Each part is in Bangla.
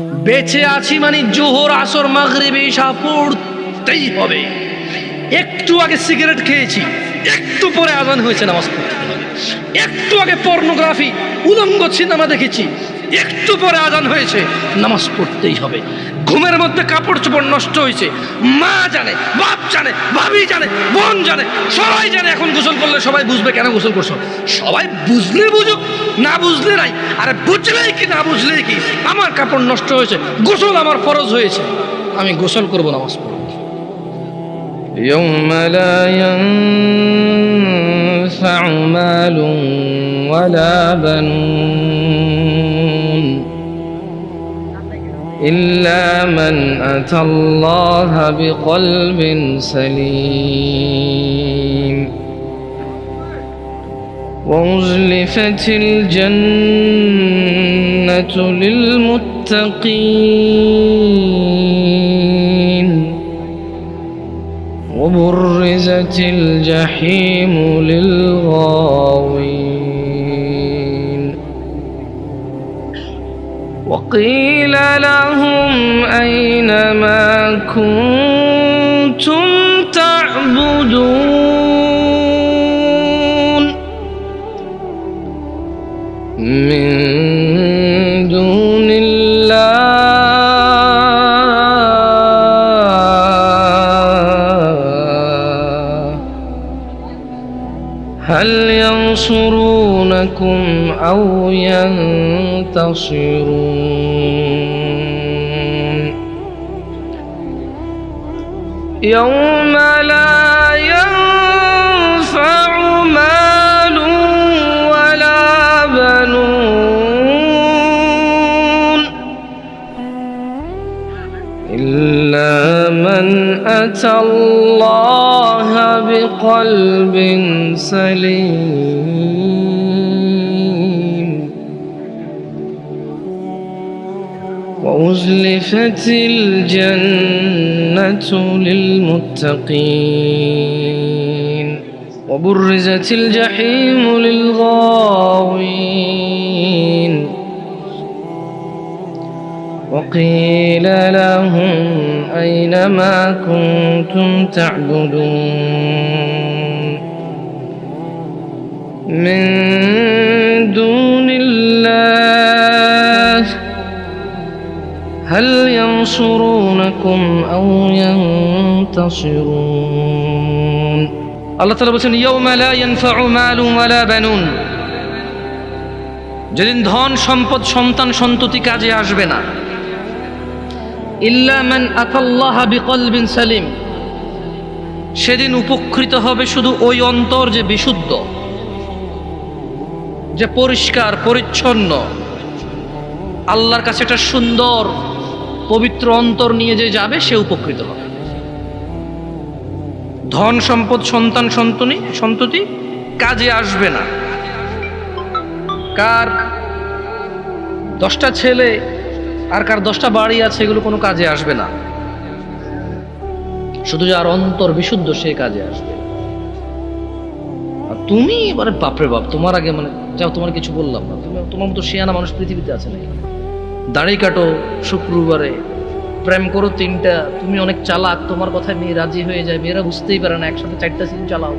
বেঁচে আছি মানে জোহর, আসর মাগরে ঈশা পড়তেই হবে একটু আগে সিগারেট খেয়েছি, একটু পরে আজান হয়েছে নামাজ পড়তে। একটু আগে পর্নোগ্রাফি, উলঙ্গ সিনেমা দেখেছি একটু পরে আজান হয়েছে নামাজ পড়তেই হবে ঘুমের মধ্যে কাপড় চোপড় নষ্ট হয়েছে মা জানে বাপ জানে ভাবি জানে বোন জানে সবাই জানে এখন গোসল করলে সবাই বুঝবে কেন গোসল করছো সবাই বুঝলে বুঝুক না বুঝলে নাই আরে বুঝলেই কি না বুঝলেই কি আমার কাপড় নষ্ট হয়েছে গোসল আমার ফরজ হয়েছে আমি গোসল করবো নামাজ পড়বো يوم لا ينفع مال ولا بنون إلا من أتى الله بقلب سليم. وأزلفت الجنة للمتقين. وبرزت الجحيم للغاوين. وقيل لهم أين ما كنتم تعبدون؟ هل ينصرونكم أو ينتصرون؟ يوم لا ينفع مال ولا بنون إلا من أتى الله بقلب سليم. وأزلفت الجنة للمتقين. وبرزت الجحيم للغاوين. وقيل لهم أين ما كنتم تعبدون من دون الله هل ينصرونكم أو ينتصرون আল্লাহ তালা বলছেন ইয়ৌমা লা ইয়ানফাউ মালুন ওয়ালা বানুন যেদিন ধন সম্পদ সন্তান সন্ততি কাজে আসবে না সালিম। সেদিন উপকৃত হবে শুধু ওই অন্তর যে বিশুদ্ধ, যে পরিষ্কার, পরিচ্ছন্ন। আল্লাহর কাছে একটা সুন্দর, পবিত্র অন্তর নিয়ে যে যাবে, সে উপকৃত হবে। ধন সম্পদ, সন্তান সন্তনি, সন্ততি কাজে আসবে না। কার? দশটা ছেলে আর কার দশটা বাড়ি আছে এগুলো কোনো কাজে আসবে না। শুধু যার অন্তর বিশুদ্ধ সে কাজে আসবে। আর তুমি এবারে বাপরে বাপ, তোমার আগে মানে যাও তোমার কিছু বললাম না। তুমি তোমার মতো শিয়ানা মানুষ পৃথিবীতে আছে নাকি? দাড়ি কাটো, শুক্রবারে প্রেম করো তিনটা, তুমি অনেক চালাক, তোমার কথায় মেয়ে রাজি হয়ে যায়, মেয়েরা বুঝতেই পারে না, একসাথে চারটা সিন চালাও।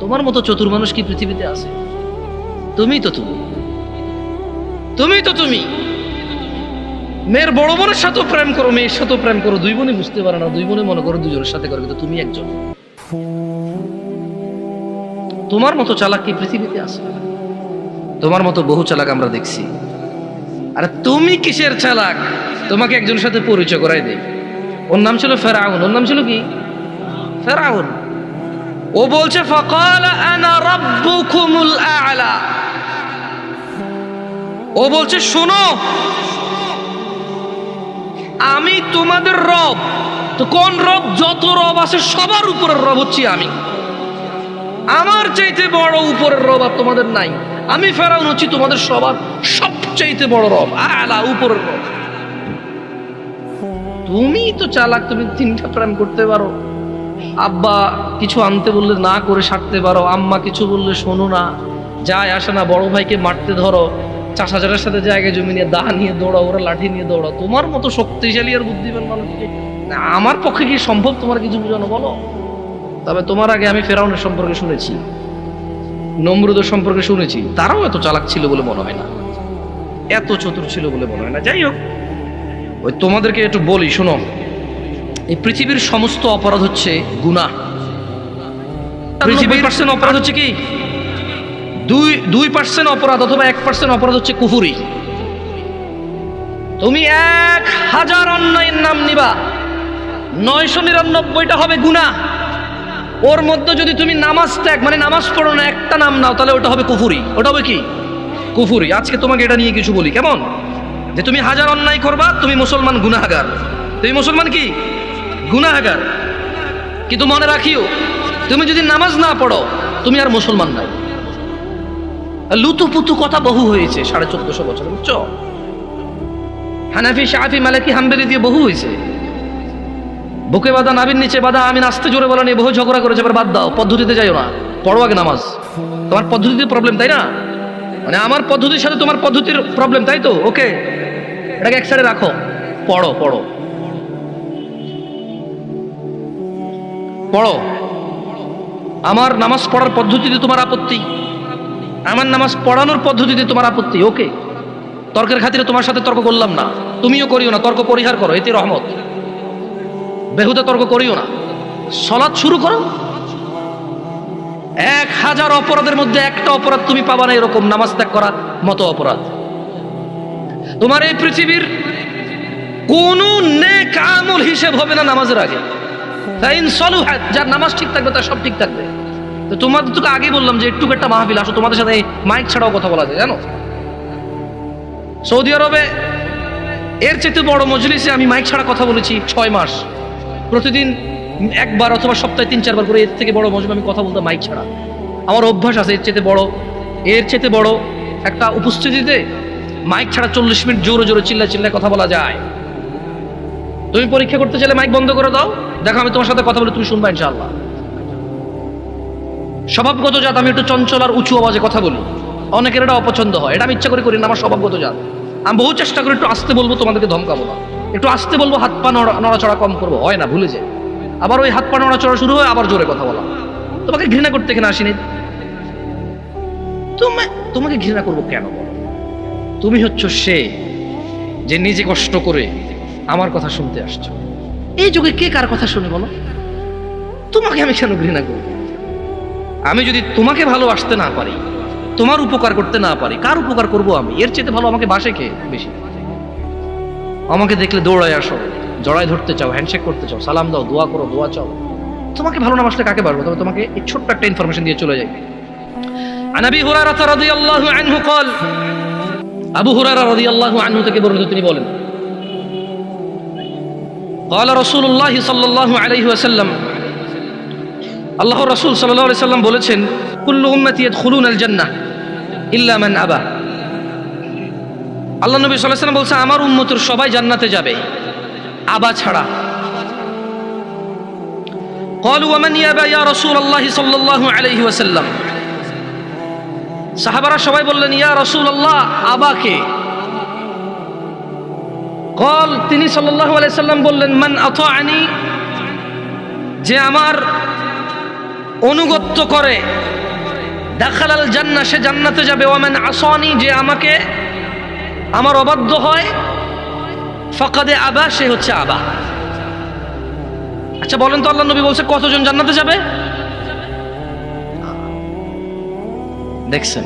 তোমার মতো চতুর মানুষ কি পৃথিবীতে আছে? তুমি তো তুমি। তুমি তো তুমি। মেয়ের বড় বোনের সাথেও প্রেম করো, মেয়ের সাথেও প্রেম করো, দুই বোনই বুঝতে পারে না, দুই বোনে মনে করো দুজনের সাথে করো, কিন্তু তুমি একজন। তোমার মতো চালাক কি পৃথিবীতে আছে? তোমার মতো বহু চালাক আমরা দেখছি। আরে তুমি কিসের চালাক? তোমাকে একজনের সাথে পরিচয় করাই দেই ওর নাম ছিল ফেরাউন, ওর নাম ছিল কি? ফেরাউন। ও বলছে, ফকাল আনা রাব্বুকুমুল আ'লা। ও বলছে, শোনো আমি তোমাদের রব। তো কোন রব? যত রব আছে, সবার উপরের রব হচ্ছি আমি। আমার চাইতে বড় উপরের রব আর তোমাদের নাই। আমি ফেরাউন হচ্ছি তোমাদের সবার সবচাইতে বড় রব, আলা উপরের রব। তুমি তো চালাক, তুমি তিনটা প্রেম করতে পারো। আব্বা, কিছু আনতে বললে না করে সারতে পারো। আম্মা, কিছু বললে শোনো না। যায়, আসে না। বড় ভাইকে মারতে ধরো। চাষ হাজারের সাথে জায়গায় জমি নিয়ে দা নিয়ে দৌড়াও ওরা লাঠি নিয়ে দৌড়াও তোমার মতো শক্তিশালী আর বুদ্ধিমান মানুষকে না, আমার পক্ষে কি সম্ভব তোমার কিছু বোঝানো বলো? তবে তোমার আগে আমি ফেরাউনের সম্পর্কে শুনেছি নমরুদের সম্পর্কে শুনেছি। তারাও এত চালাক ছিল বলে মনে হয় না। এত চতুর ছিল বলে মনে হয় না। যাই হোক ওই তোমাদেরকে একটু বলি শোনো। এই পৃথিবীর সমস্ত অপরাধ হচ্ছে গুনাহ। পৃথিবীর অপরাধ হচ্ছে কি? দুই দুই পার্সেন্ট অপরাধ অথবা এক পার্সেন্ট অপরাধ হচ্ছে কুফুরি। তুমি এক হাজার অন্যায়ের নাম নিবা, নয়শো নিরানব্বইটা হবে গুনাহ। ওর মধ্যে যদি তুমি নামাজ ত্যাগ মানে নামাজ পড়ো না, একটা নাম নাও, তাহলে ওটা হবে কুফুরি। ওটা হবে কি? কুফুরি। আজকে তোমাকে এটা নিয়ে কিছু বলি, কেমন? যে তুমি হাজার অন্যায় করবা, তুমি মুসলমান গুনাহাগার। তুমি মুসলমান কি? গুনাহাগার। কিন্তু মনে রাখিও, তুমি যদি নামাজ না পড়ো, তুমি আর মুসলমান নাই। লুতুপুতু কথা বহু হয়েছে, সাড়ে চোদ্দশো বছর, বুঝছ? হানাফি শাহি মালাকি, হাম্বেলি দিয়ে বহু হয়েছে। বুকে বাঁধা নাবির নিচে বাঁধা আমি নাচতে জোরে বলা নিয়ে বহু ঝগড়া করেছে, এবার বাদ দাও, পদ্ধতিতে যাইও না। পড়ো আগে নামাজ। তোমার পদ্ধতিতে প্রবলেম তাই না? মানে আমার পদ্ধতির সাথে তোমার পদ্ধতির প্রবলেম তাই তো? ওকে এটাকে এক সাইডে রাখো। পড়ো পড়ো। পড়ো। আমার নামাজ পড়ার পদ্ধতিতে তোমার আপত্তি। আমার নামাজ পড়ানোর পদ্ধতিতে তোমার আপত্তি, ওকে। তর্কের খাতিরে তোমার সাথে তর্ক করলাম না। তুমিও করিও না, তর্ক পরিহার করো, এতে রহমত। বেহুদা তর্ক করিও না। সলাৎ শুরু করো। এক হাজার অপরাধের মধ্যে একটা অপরাধ তুমি পাবা না এরকম, নামাজ ত্যাগ করার মতো অপরাধ। তোমার এই পৃথিবীর কোন হিসেব হবে না নামাজের আগে। যার নামাজ ঠিক থাকবে, তার সব ঠিক থাকবে। তো তোমাদের তোকে আগে বললাম যে একটু একটা মাহফিল, আসো, তোমাদের সাথে মাইক ছাড়াও কথা বলা যায়, জানো? সৌদি আরবে এর চেয়ে বড় মজলিসে আমি মাইক ছাড়া কথা বলেছি ছয় মাস। প্রতিদিন একবার অথবা সপ্তাহে তিন, চারবার করে এর থেকে বড় মজলিসে আমি কথা বলতাম মাইক ছাড়া। আমার অভ্যাস আছে এর চেয়ে বড়। এর চেয়ে বড় একটা উপস্থিতিতে মাইক ছাড়া চল্লিশ মিনিট জোরে জোরে চিল্লা চিল্লায় কথা বলা যায়। তুমি পরীক্ষা করতে চাইলে মাইক বন্ধ করে দাও। দেখো, আমি তোমার সাথে কথা বলে তুমি শুনবা ইনশাআল্লাহ। স্বভাবগত জাত, আমি একটু চঞ্চল আর উঁচু আওয়াজে কথা বলি। অনেকের এটা অপছন্দ হয়, এটা আমি ইচ্ছা করে করি না, আমার স্বভাবগত জাত। আমি বহু চেষ্টা করি একটু আসতে বলব, তোমাদেরকে ধমকাবো না। একটু আসতে বলব, হাত পা নড়া- নড়াচড়া কম করব, হয় না, ভুলে যায় আবার ওই হাত পা নড়াচড়া শুরু হয় আবার জোরে কথা বলা। তোমাকে ঘৃণা করতে এখানে আসিনি? তুমি তোমাকে ঘৃণা করব কেন বলো? তুমি হচ্ছ সে যে নিজে কষ্ট করে আমার কথা শুনতে আসছো। এই যুগে কে কার কথা শুনে বলো? তোমাকে আমি কেন ঘৃণা করব? আমি যদি তোমাকে ভালোবাসতে না পারি তোমার উপকার করতে না পারি কার উপকার করব আমি এর চেয়ে ভালো আমাকে বাসে কে বেশি আমাকে দেখলে দৌড়ায় আসো জড়ায় ধরতে চাও হ্যান্ডশেক করতে চাও সালাম দাও দোয়া করো দোয়া চাও তোমাকে ভালো না বাসলে কাকে পারবো তবে তোমাকে এই ছোট্ট একটা ইনফরমেশন দিয়ে চলে যাই عن ابي هريره رضي الله عنه قال আবু হুরায়রা রাদিয়াল্লাহু আনহু থেকে বর্ণিত তিনি বলেন قال رسول الله صلى الله عليه وسلم আল্লাহ রাসূল সাল্লাল্লাহু আলাইহি সাল্লাম বলেছেন কুল্লু উম্মতি ইয়াদখুলুনা আল জান্নাহ ইল্লা মান আবা আল্লাহ নবী সাল্লাল্লাহু আলাইহি সাল্লাম বলছে আমার উম্মতের সবাই জান্নাতে যাবে আবা ছাড়া قالوا ومن يابى يا رسول الله صلى الله عليه وسلم সাহাবারা সবাই বললেন ইয়া রসুল আল্লাহ আবাকে কল তিনি সাল্লাল্লাহু আলাইহি সাল্লাম বললেন মান আনি যে আমার অনুগত্য করে, দাখালাল জান্না সে জান্নাতে যাবে। ওয়ামান আসানি, যে আমাকে, আমার অবাধ্য হয়। ফকাদে আবা, সে হচ্ছে আবা। আচ্ছা বলেন তো আল্লাহ নবী বলছে, কতজন জান্নাতে যাবে? দেখছেন?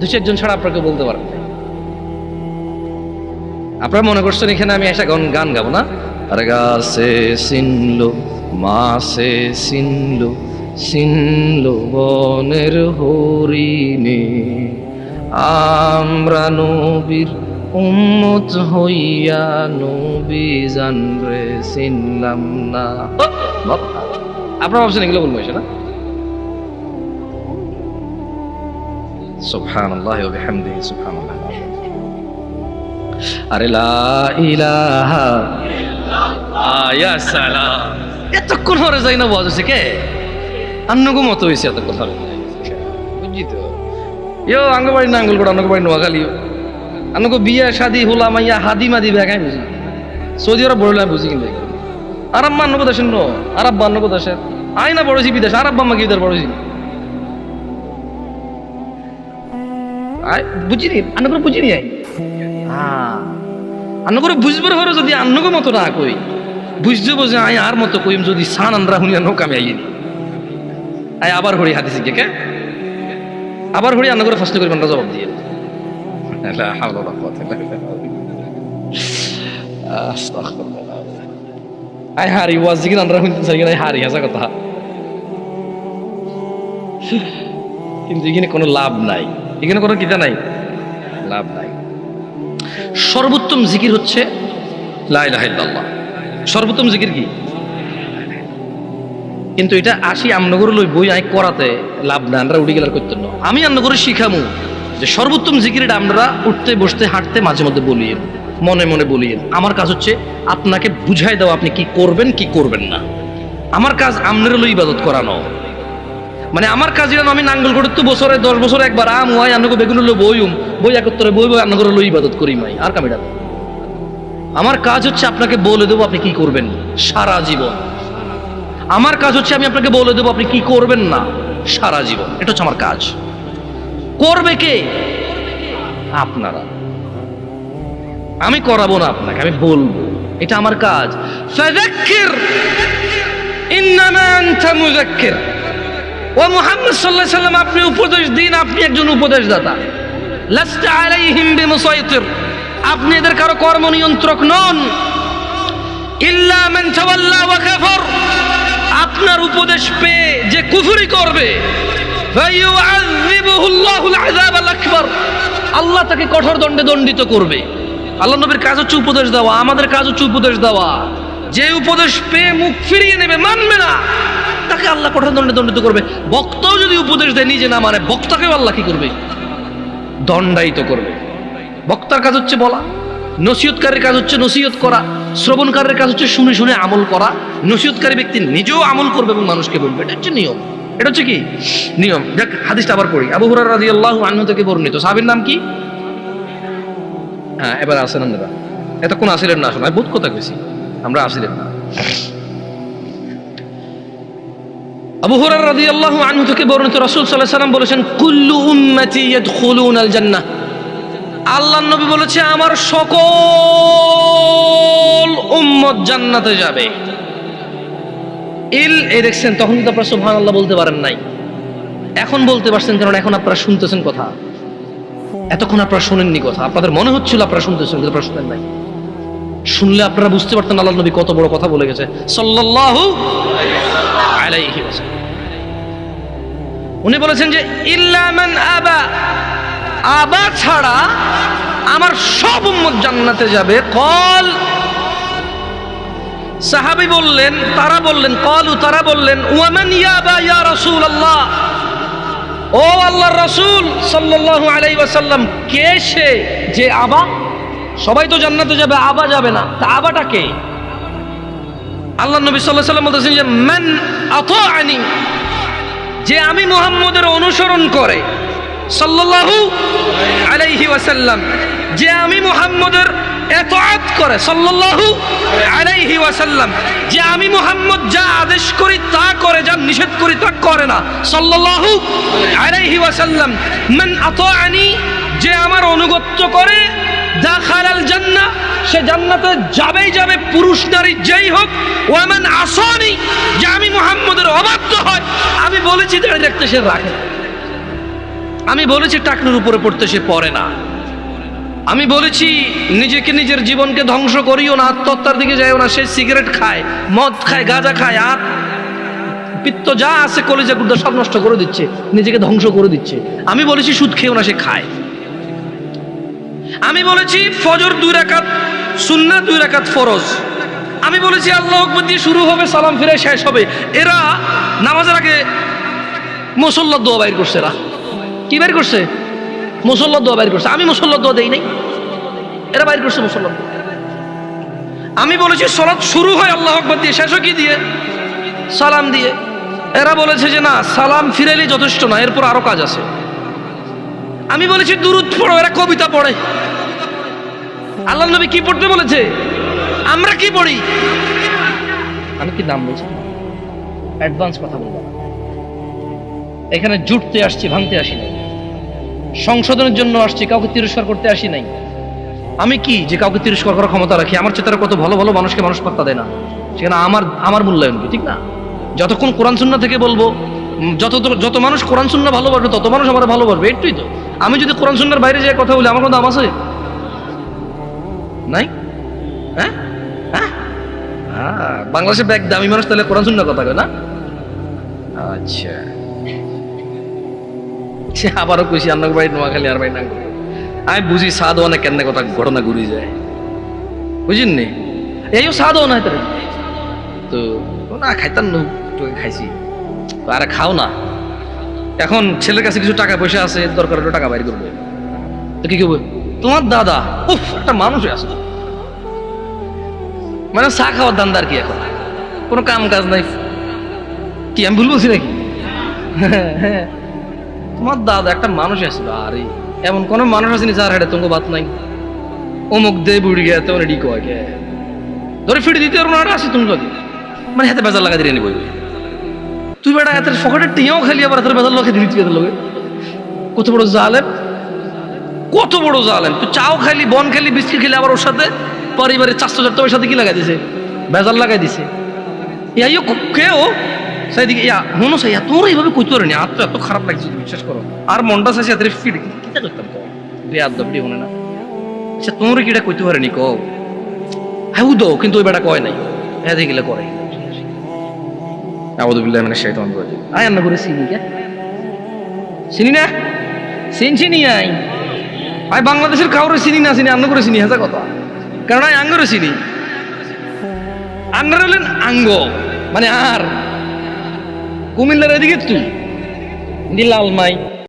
দু চারজন ছাড়া আপনাকে বলতে পারেন। আপনারা মনে করছেন, এখানে আমি একটা গান গাবো না? আর গাছে সিনলো মাসে সিনলো সিনলো বনের হরিণে। আমরা নবীর উম্মত হইয়া নবী জানরে চিনলাম না। আপনারা ভাবছেন এগুলো বলব না? আল্লাহ আরে লা ইলাহা ইয়া সালাম। এতক্ষণ হরে যাই না বাজছে কে? আন্নগো মতো হয়েছে এতক্ষণ হরে বুঝছি তো? ইয়ো আঙ্গ বাড়ি নাঙ্গল করে আঙ্গ বাড়ি নোয়াখালীও আঙ্গ বিয়া শাদি হোলা মাইয়া হাদি মাদি বেগাই বুঝি। সৌদি আরব বড়লা বুঝি কিন্তু আরব মান নগদ আসেন নো? আরব মান নগদ আসেন আই না বড়ছি বিদেশ আরব বাম্মা কি বিদেশ বড়ছি আই বুঝিনি? আন্ন করে বুঝিনি আই হ্যাঁ। আন্ন করে বুঝবার হরে যদি আন্নগো মতো না কই বুঝতে বোঝে আই আর মতো কইম যদি সান আন্দ্রা হুনিয়া নৌকামে আইনি আই আবার হরি হাদিসি কে কে? আবার হরি আন্ন করে ফার্স্ট করি আমরা জবাব দিয়ে আই হারি ওয়াজ জিগিন আন্দ্রা হুনতে চাই আই হারি হাসা কথা। কিন্তু এখানে কোনো লাভ নাই। এখানে কোনো কিতা নাই? লাভ নাই। সর্বোত্তম জিকির হচ্ছে লা ইলাহা ইল্লাল্লাহ। সর্বোত্তম জিকির কি? কিন্তু এটা আসি আমনগর লই বই আই করাতে লাভ না আমরা উঠে গেলার করতেন না। আমি আমনগরে শিখামু যে সর্বোত্তম জিকিরটা আমরা উঠতে, বসতে, হাঁটতে মাঝে মধ্যে বলিয়েন, মনে মনে বলিয়েন। আমার কাজ হচ্ছে আপনাকে বুঝাই দেওয়া, আপনি কি করবেন কি করবেন না। আমার কাজ আমনের লই ইবাদত করানো। মানে আমার কাজ যেন আমি নাঙ্গল করে তো বছরে, দশ বছর একবার আম, ওয়াই আন্নগো বেগুন লো বইম বই একত্রে বই বই আন্নগর লই ইবাদত করি মাই। আর কামিটা। আমার কাজ হচ্ছে আপনাকে বলে দেবো আপনি কি করবেন সারা জীবন। আমার কাজ হচ্ছে আমি আপনাকে বলে দেবো আপনি কি করবেন না, সারা জীবন। এটা হচ্ছে আমার কাজ। করবে কে? আপনারা। আমি করাবো না আপনাকে, আমি বলব। এটা আমার কাজ। ও মুহাম্মদ আলাইহি সাল্লাম আপনি উপদেশ দিন, আপনি একজন উপদেশদাতা। লাস্তা আলাইহিম বিমুসাইতির। আপনি এদের কারও কর্ম নিয়ন্ত্রক নন আপনার উপদেশ পেয়ে যে কুফরি করবে আল্লাহ তাকে কঠোর দণ্ডে দণ্ডিত করবে। আল্লাহ নবীর কাজ হচ্ছে উপদেশ দেওয়া, আমাদের কাজ হচ্ছে উপদেশ দেওয়া। যে উপদেশ পেয়ে মুখ ফিরিয়ে নেবে, মানবে না। তাকে আল্লাহ কঠোর দণ্ডে দণ্ডিত করবে। বক্তাও যদি উপদেশ দেয়, নিজে না মানে বক্তাকেও আল্লাহ কি করবে? দণ্ডায়িত করবে। বক্তার কাজ হচ্ছে বলা, নসিহতকারীর কাজ হচ্ছে নসিহত করা, শ্রবণকারের কাজ হচ্ছে শুনে শুনে আমল করা, নসিহতকারী ব্যক্তি নিজেও আমল করবে এবং মানুষকে বলবে, এটা হচ্ছে নিয়ম। এটা হচ্ছে কি? নিয়ম। দেখ হাদিসটা আবার পড়ি। আবু হুরার রাজি আল্লাহ আনহু থেকে বর্ণিত। সাহাবীর নাম কি? হ্যাঁ এবার আসেন আপনারা। এতক্ষণ আসিলেন না আসলে, আমি কথা কইছি আমরা আসিলেন না। আবু হুরার রাদিয়াল্লাহু আনহু থেকে বর্ণিত রসুল আলাইহি সাল্লাম বলেছেন, কুল্লু উম্মতি ইয়াদখুলুনাল জান্নাহ। আল্লাহ নবী বলেছে, আমার সকল উম্মত জান্নাতে যাবে। ইল এই দেখছেন, তখন কিন্তু আপনারা সুবহান আল্লাহ বলতে পারেন নাই। এখন বলতে পারছেন, কারণ এখন আপনারা শুনতেছেন কথা। এতক্ষণ আপনারা শুনেননি কথা। আপনাদের মনে হচ্ছিল আপনারা শুনতেছেন, কিন্তু শুনেন নাই। শুনলে আপনারা বুঝতে পারতেন আল্লাহ নবী কত বড় কথা বলে গেছে। সাল্লাল্লাহু আলাইহি ওয়াসাল্লাম। উনি বলেছেন যে, ইল্লা মান আবা আবা ছাড়া আমার সব উম্মত জান্নাতে যাবে। কল। সাহাবি বললেন, তারা বললেন, কলু, তারা বললেন, ওয়ামান ইয়াবা ইয়া রাসূলুল্লাহ? ও আল্লাহর রাসূল সাল্লাল্লাহু আলাইহি ওয়াসাল্লাম, কে সে যে আবা? সবাই তো জান্নাতে যাবে, আবা যাবে না। তা আবাটা কে? আল্লাহ নবী সাল্লাল্লাহু আলাইহি ওয়াসাল্লাম বলতেছেন যে, মান আতাআনি, যে আমি মুহাম্মদের অনুসরণ করে সাল্লাল্লাহু আলাইহি ওয়াসাল্লাম, যে আমি মুহাম্মদের এতআত করে, সাল্লাল্লাহু আলাইহি ওয়াসাল্লাম, যে আমি মুহাম্মদ যা আদেশ করি তা করে, যা নিষেধ করি তা করে না সাল্লাল্লাহু আলাইহি ওয়াসাল্লাম, মান আতাআনি যে আমার অনুগত্য করে, দাখালাল জান্নাহ সে জান্নাতে যাবেই যাবে, পুরুষ নারী যেই হোক ওয়ামান আসনি যে আমি মুহাম্মদের অবাধ্য হয় আমি বলেছি দাঁড়িয়ে দেখতে সে রাখে। আমি বলেছি টাকনুর উপরে পড়তে সে পড়ে না। আমি বলেছি, নিজেকে নিজের জীবনকে ধ্বংস করিও না, আত্মহত্যার দিকে যাইও না, সে সিগারেট খায়, মদ খায়, গাঁজা খায়, আর পিত্ত যা আছে কলেজে গুদ্দা সব নষ্ট করে দিচ্ছে, নিজেকে ধ্বংস করে দিচ্ছে। আমি বলেছি, সুদ খেয়েও না, সে খায়। আমি বলেছি, ফজর দুই রাকাত সুন্না দুই রাকাত ফরজ। আমি বলেছি, আল্লাহ আকবর দিয়ে শুরু হবে, সালাম ফিরে শেষ হবে। এরা নামাজের আগে মুসল্লার দোয়া বাইর করছে এরা। কি বাইর করছে? মুসল্লার দোয়া বের করছে। আমি মুসল্লার দোয়া দেই নাই। এরা বাইর করছে মুসল্লার আমি বলেছি, সলাৎ শুরু হয়, আল্লাহ আকবর দিয়ে শেষ হয় কি দিয়ে, সালাম দিয়ে। এরা বলেছে যে, না, সালাম ফিরাইলে যথেষ্ট না, এরপর আরও কাজ আছে। আমি বলেছি, দুরুদ পড়ো, এরা কবিতা পড়ে। আল্লাহ নবী কি পড়তে বলেছে? আমরা কি পড়ি? আমি কি নাম বলছি? অ্যাডভান্স কথা বলব এখানে জুটতে আসছি, ভাঙতে আসি নাই। সংশোধনের জন্য আসছি, কাউকে তিরস্কার করতে আসি নাই। আমি কি যে কাউকে তিরস্কার করার ক্ষমতা রাখি? আমার চেতারা কত ভালো ভালো মানুষকে মানুষ পাত্তা দেয় না। সেখানে আমার আমার মূল্যায়ন কি, ঠিক না? যতক্ষণ কোরআন সুন্না থেকে বলব যত যত মানুষ কোরআন সুন্না ভালোবাসবে, তত মানুষ আমার ভালোবাসবে একটুই তো। আমি যদি কোরআন সুন্নার বাইরে যে কথা বলি, আমার কোনো দাম আছে? নাই? হ্যাঁ? হ্যাঁ? হ্যাঁ বাংলাদেশে ব্যাগ দামি মানুষ তাহলে কোরআন সুন্না কথা কয় না? আচ্ছা। সে আবারও কইছি আন্নাক বাড়ি নোয়াখালী আর বাড়ি না আমি বুঝি সাদও অনেক কেন কথা ঘটনা ঘুরি যায়। বুঝিন এইও সাদও না তো না খাইতাম না তোকে খাইছি। আরে খাও না। এখন ছেলের কাছে কিছু টাকা পয়সা আছে, দরকার হলে টাকা বাইর করবে। তো কি করবে? তোমার দাদা, উফ, একটা মানুষ আছে মানে চা খাওয়ার দান্দার কি এখন? কোনো কাম কাজ নাই। কি, আমি ভুল বলছি নাকি? তোমার দাদা একটা মানুষ আছিল, আরে, এমন কোন মানুষ আসেনি যার হেডে তোমাকে বাত নাই। অমুক দে বুড়ি গে এডি কয় গে ধরে ফিরে দিতে পারব না আসি তুমি মানে হাতে বেজার লাগা দিয়ে নিবই তুই বেটা হাতের পকেটের টিয়াও খালি, আবার হাতের বেজার লোকে দিতে গেতে লোকে। কত বড় জালেম, কত বড় জালেম। তুই চাও খালি, বন খালি, বিস্কিট খেলি, আবার ওর সাথে পরিবারের চারশো চারটা ওর সাথে কি লাগাই দিছে? বেজার লাগাই দিছে। ইয়াইও কে ও ইয়া মনো সাই তোর এইভাবে কইতে পারেনি আর তো এত খারাপ লাগছে, বিশ্বাস করো। আর মনটা চাইছে এদের ফিট কিটা করতাম কো বেয়াদ দবডি হনে না। আচ্ছা তোর কিটা কইতে পারেনি কও? হ্যাঁ দো কিন্তু ওই বেটা কয় নাই। হ্যাঁ দেখিলে করে। মিনাশ শাইতানির রাজিম। আয়, আন্না করে কে? চিনি না? চিন, চিনি, আই। আই বাংলাদেশের কাউরে চিনি না, চিনি, আন্ন করে চিনি হাজা কথা। কারণ আই আঙ্গরে চিনি। আন্নার হলেন আঙ্গ মানে আর। কুমিল্লার এদিকে তুই? লালমাই